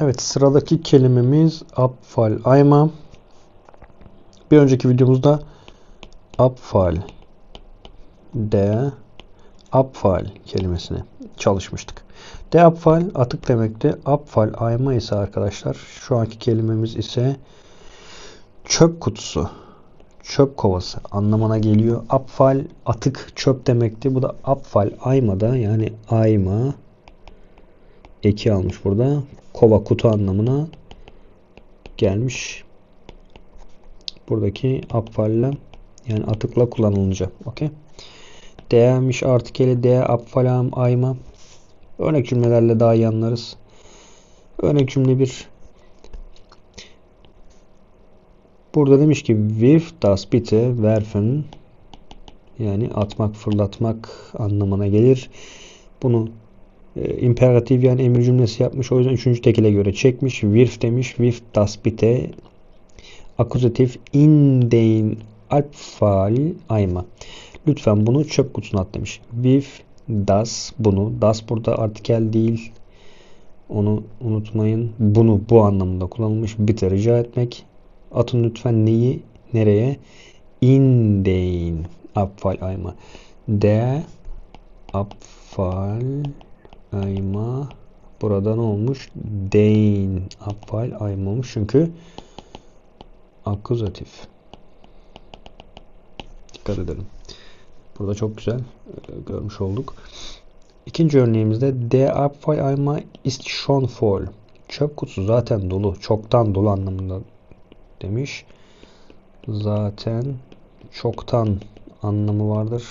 Evet sıradaki kelimemiz Abfall ayma. Bir önceki videomuzda Abfall de Abfall kelimesini çalışmıştık. De Abfall atık demekti. Abfall ayma ise arkadaşlar şu anki kelimemiz ise çöp kutusu. Çöp kovası anlamına geliyor. Abfall atık çöp demekti. Bu da Abfall aymada yani ayma eki almış burada. Kova kutu anlamına gelmiş. Buradaki abfalle yani atıkla kullanılınca. Okey. Değermiş artikeli de abfalam ayma. Örnek cümlelerle daha iyi anlarız. Örnek cümle bir. Burada demiş ki wirf das bitte werfen yani atmak, fırlatmak anlamına gelir. Bunu e, imperatif yani emir cümlesi yapmış. O yüzden üçüncü tekile göre çekmiş. Wirf demiş. Wirf das bitte. Akuzatif in den Abfall ayma. Lütfen bunu çöp kutusuna at demiş. Wirf das bunu. Das burada artikel değil. Onu unutmayın. Bunu bu anlamında kullanılmış. Bitte rica etmek. Atın lütfen neyi nereye? In den Abfall ayma. Der Abfall ayma burada ne olmuş? Dein Abfall ayma olmuş. Çünkü akuzatif. Dikkat edelim. Burada çok güzel e, görmüş olduk. İkinci örneğimizde Der Abfalleimer ist schon voll. Çöp kutusu zaten dolu. Çoktan dolu anlamında demiş. Zaten çoktan anlamı vardır.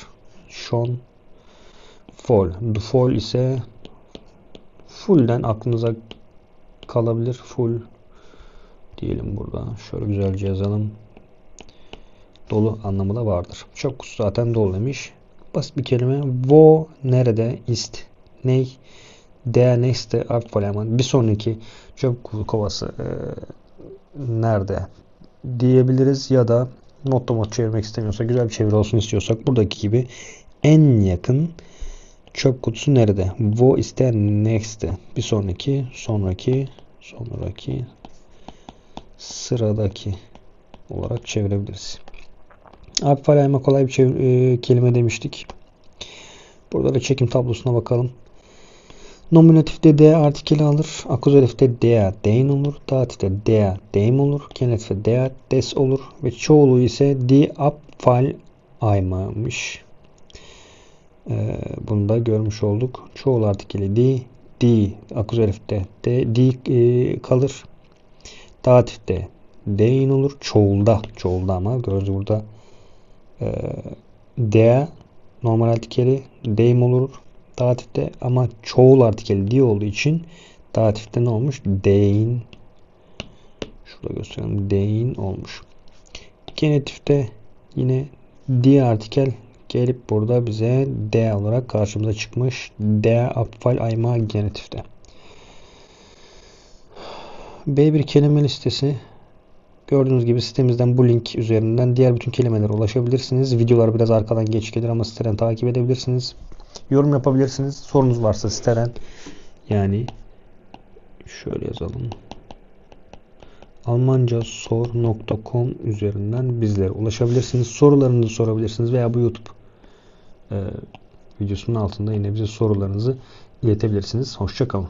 Schon voll. Full ise full'den aklınıza kalabilir. Full diyelim burada. Şöyle güzelce yazalım. Dolu anlamı da vardır. Kutusu zaten dolu demiş. Basit bir kelime. Wo nerede ist ney der nächste Abfalleimer bir sonraki çöp kovası e, nerede diyebiliriz ya da not çevirmek istemiyorsa güzel bir çeviri olsun istiyorsak buradaki gibi en yakın çöp kutusu nerede? Wo ist der nächste? Bir sonraki, sonraki, sonraki, sıradaki olarak çevirebiliriz. Abfalleimer kolay bir çevir, e, kelime demiştik. Burada da çekim tablosuna bakalım. Nominatifte de artikeli alır. Akuzatifte der, den olur. Datifte der, dem olur. Genitifte der, des olur. Ve çoğulu ise die Abfalleimer'mış. Ee, bunu da görmüş olduk. Çoğul artikeli di, di, akuzatifte de, di e, kalır. Datifte dein olur. Çoğulda, çoğulda ama gördüğünüz burada e, de normal artikeli deim olur datifte ama çoğul artikeli di olduğu için datifte ne olmuş? Dein şurada göstereyim. Dein olmuş. Genitifte yine di artikel gelip burada bize D olarak karşımıza çıkmış. D apfal ayma genitifte. B1 kelime listesi Gördüğünüz gibi sitemizden bu link üzerinden diğer bütün kelimelere ulaşabilirsiniz. Videolar biraz arkadan geç gelir ama siteden takip edebilirsiniz. Yorum yapabilirsiniz. Sorunuz varsa siteden yani şöyle yazalım. almancasor.com üzerinden bizlere ulaşabilirsiniz. Sorularınızı sorabilirsiniz veya bu YouTube videosunun altında yine bize sorularınızı iletebilirsiniz. Hoşçakalın.